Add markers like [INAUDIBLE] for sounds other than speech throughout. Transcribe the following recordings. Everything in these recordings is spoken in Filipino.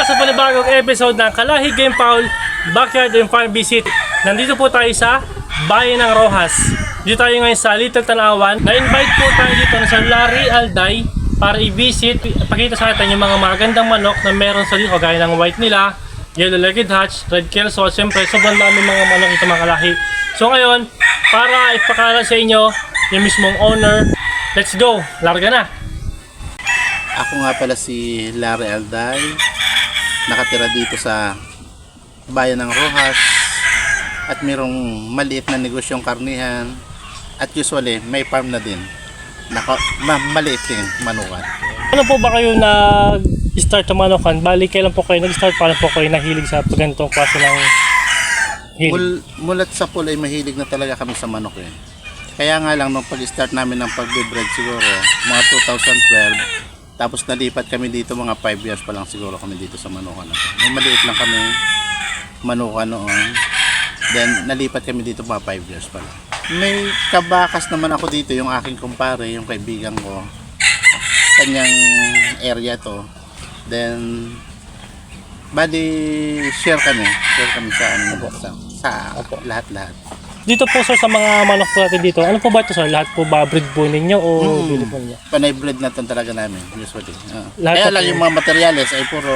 para sa panibagong episode ng Kalahi Game Paul Backyard and Farm Visit. Nandito po tayo sa Bayan ng Rojas. Dito tayo ngayon sa Little Tanawan. Na-invite po tayo dito na sa Larry Alday para i-visit, pakita sa atin yung mga magandang manok na meron sa dito, gaya ng white nila, yellow legged hatch, red kelso, at syempre sobrang dami mga manok dito mga kalahi. So ngayon, para ipakala sa inyo yung mismong owner, let's go, larga na! Ako nga pala si Larry Alday. Nakatira dito sa bayan ng Rojas. At mayroong maliit na negosyong karnihan. At usually, may farm na din. Naka, ma- maliit din, manukan. Ano po ba kayo nag-start sa manokan? Bali, kailan po kayo nag-start? Paano po kayo nahilig sa ganitong klase ng hilig? Mul, mulat sa pool ay mahilig na talaga kami sa manok eh. Kaya nga lang nung pag-start namin ng pagbe-breed siguro, mga 2012, tapos nalipat kami dito mga 5 years pa lang siguro kami dito sa manukan na. May maliit lang kami manukan noon. Then nalipat kami dito mga 5 years pa lang. May kabakas naman ako dito yung aking kumpare, yung kaibigan ko. Kanyang area to. Then bali share kami. Share kami sa ano sa, sa lahat-lahat. Dito po sir sa mga manok po natin dito, ano po ba ito sir? Lahat po ba breed po ninyo o Mm. bili po ninyo? Panay breed na to talaga namin usually. Ah. Lahat Kaya lang po. yung mga materyales ay puro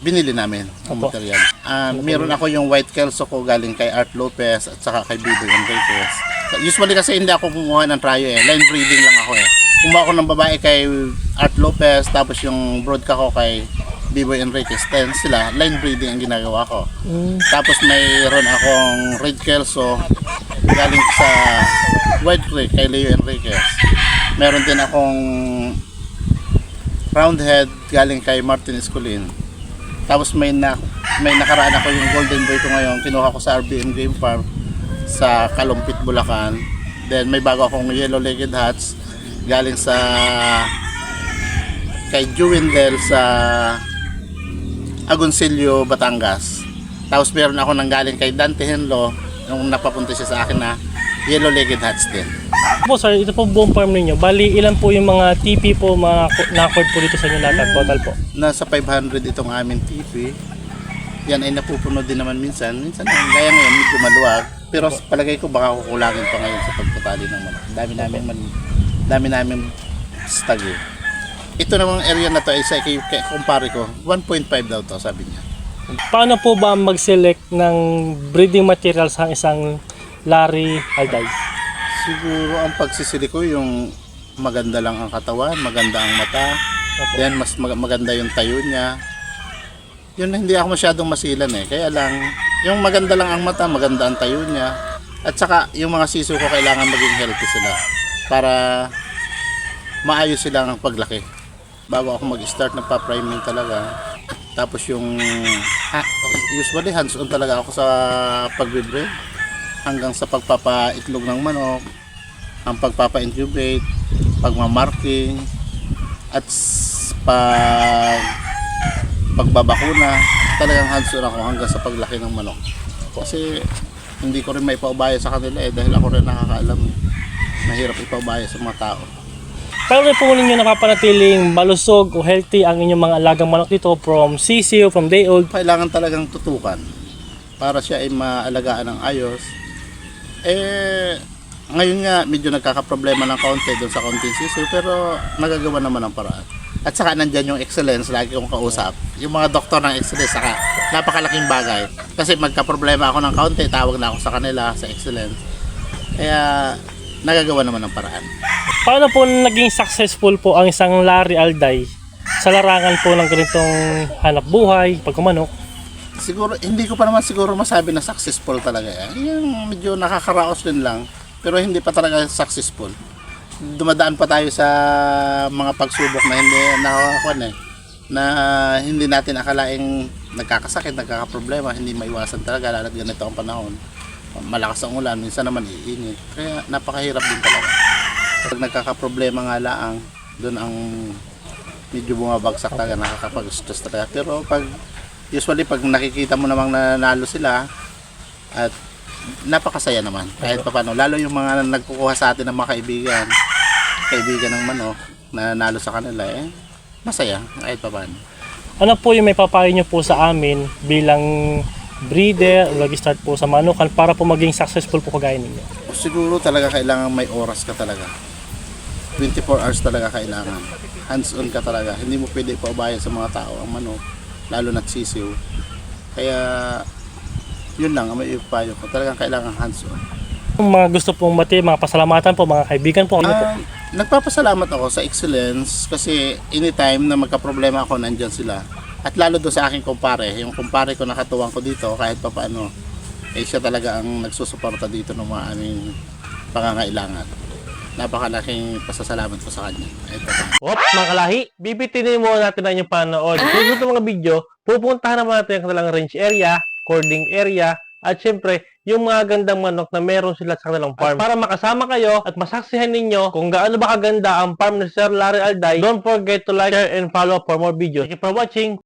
binili namin ang Opo. materials. Ah, meron ako yung white kelso ko galing kay Art Lopez at saka kay Bibo Enriquez. Usually kasi hindi ako kumuha ng tryo eh. Line breeding lang ako eh. Kumuha ako ng babae kay Art Lopez tapos yung brood ka ko kay Bibo Enriquez. Then sila, line breeding ang ginagawa ko. Mm. Tapos mayroon akong red kelso galing sa White Creek kay Leo Enriquez. Meron din akong roundhead galing kay Martin Escolin. Tapos may na, may nakaraan ako yung golden boy ko ngayon. Kinuha ko sa RBM Game Farm sa Kalumpit, Bulacan. Then may bago akong yellow legged hats galing sa kay Jewendel sa Agoncillo, Batangas. Tapos meron ako nang galing kay Dante Henlo nung napapunta siya sa akin na yellow legged hats din. Po sir, ito po buong farm ninyo. Bali, ilan po yung mga TP po, mga na-accord po dito sa inyo lahat, total po? Nasa 500 itong aming TV. Yan ay napupuno din naman minsan. Minsan ay gaya ngayon medyo maluwag. Pero sa palagay ko baka kukulangin pa ngayon sa pagtatali ng manok. Dami namin man, dami namin stag eh. Ito namang area na to ay sa kay, kay kumpare ko, 1.5 daw to sabi niya. Paano po ba mag-select ng breeding materials ang isang Larry Alday? Siguro ang pagsisili ko yung maganda lang ang katawan, maganda ang mata, Opo. then mas mag- maganda yung tayo niya. Yun hindi ako masyadong masilan eh. Kaya lang, yung maganda lang ang mata, maganda ang tayo niya. At saka yung mga siso ko kailangan maging healthy sila para maayos sila ang paglaki. Bago ako mag-start nagpa-priming talaga. Tapos yung ha, usually hands-on talaga ako sa pagbe-breed hanggang sa pagpapaitlog ng manok, ang pagpapa-incubate, pagmamarking, at pag pagbabakuna, talagang hands-on ako hanggang sa paglaki ng manok. Kasi hindi ko rin may paubaya sa kanila eh dahil ako rin nakakaalam. eh. Mahirap ipaubaya sa mga tao. Rin po ninyo napapanatiling malusog o healthy ang inyong mga alagang manok dito from sisiyo, from day old? Kailangan talagang tutukan para siya ay maalagaan ng ayos. Eh, ngayon nga medyo nagkakaproblema ng kaunti doon sa kaunting sisiyo pero nagagawa naman ang paraan. At saka nandyan yung excellence, lagi kong kausap. Yung mga doktor ng excellence, saka napakalaking bagay. Kasi magka-problema ako ng kaunti, tawag na ako sa kanila, sa excellence. Kaya nagagawa naman ang paraan. Paano po naging successful po ang isang Larry Alday sa larangan po ng ganitong hanap buhay, pagkumanok? siguro hindi ko pa naman siguro masabi na successful talaga yan. Yung medyo nakakaraos din lang pero hindi pa talaga successful. Dumadaan pa tayo sa mga pagsubok na hindi nakakakuan eh na hindi natin akalaing nagkakasakit, nagkakaproblema, hindi maiwasan talaga lalo't ganito ang panahon. Malakas ang ulan, minsan naman iinit. Kaya napakahirap din talaga. Pag nagkakaproblema nga laang, doon ang medyo bumabagsak talaga, nakakapag-stress talaga. Pero pag usually pag nakikita mo namang nanalo sila at napakasaya naman kahit pa paano lalo yung mga nagkukuha sa atin ng mga kaibigan kaibigan ng manok na nanalo sa kanila eh masaya kahit pa paano Ano po yung may papayo nyo po sa amin bilang breeder o nag-start po sa manukan para po maging successful po kagaya ninyo? Siguro talaga kailangan may oras ka talaga. 24 hours talaga kailangan. Hands-on ka talaga. Hindi mo pwede paubayan sa mga tao ang manok, lalo na't sisiw. Kaya, yun lang ang may ipayo ko. Talagang kailangan hands-on. Mga gusto pong mati, mga pasalamatan po, mga kaibigan po, ano po? Ah, nagpapasalamat ako sa excellence kasi anytime na magka-problema ako, nandyan sila. At lalo doon sa aking kumpare, yung kumpare ko nakatuwang ko dito kahit pa paano, eh siya talaga ang nagsusuporta dito ng mga aming pangangailangan. Napakalaking pasasalamat ko sa kanya. Ito pa. Wop, mga kalahi, bibitinin mo natin ang inyong panood. [LAUGHS] Kung gusto mga video, pupuntahan naman natin ang kanilang range area, cording area, at syempre, yung mga gandang manok na meron sila sa kanilang farm. At para makasama kayo at masaksihan ninyo kung gaano ba kaganda ang farm ni Sir Larry Alday, don't forget to like, share, and follow for more videos. Thank you for watching.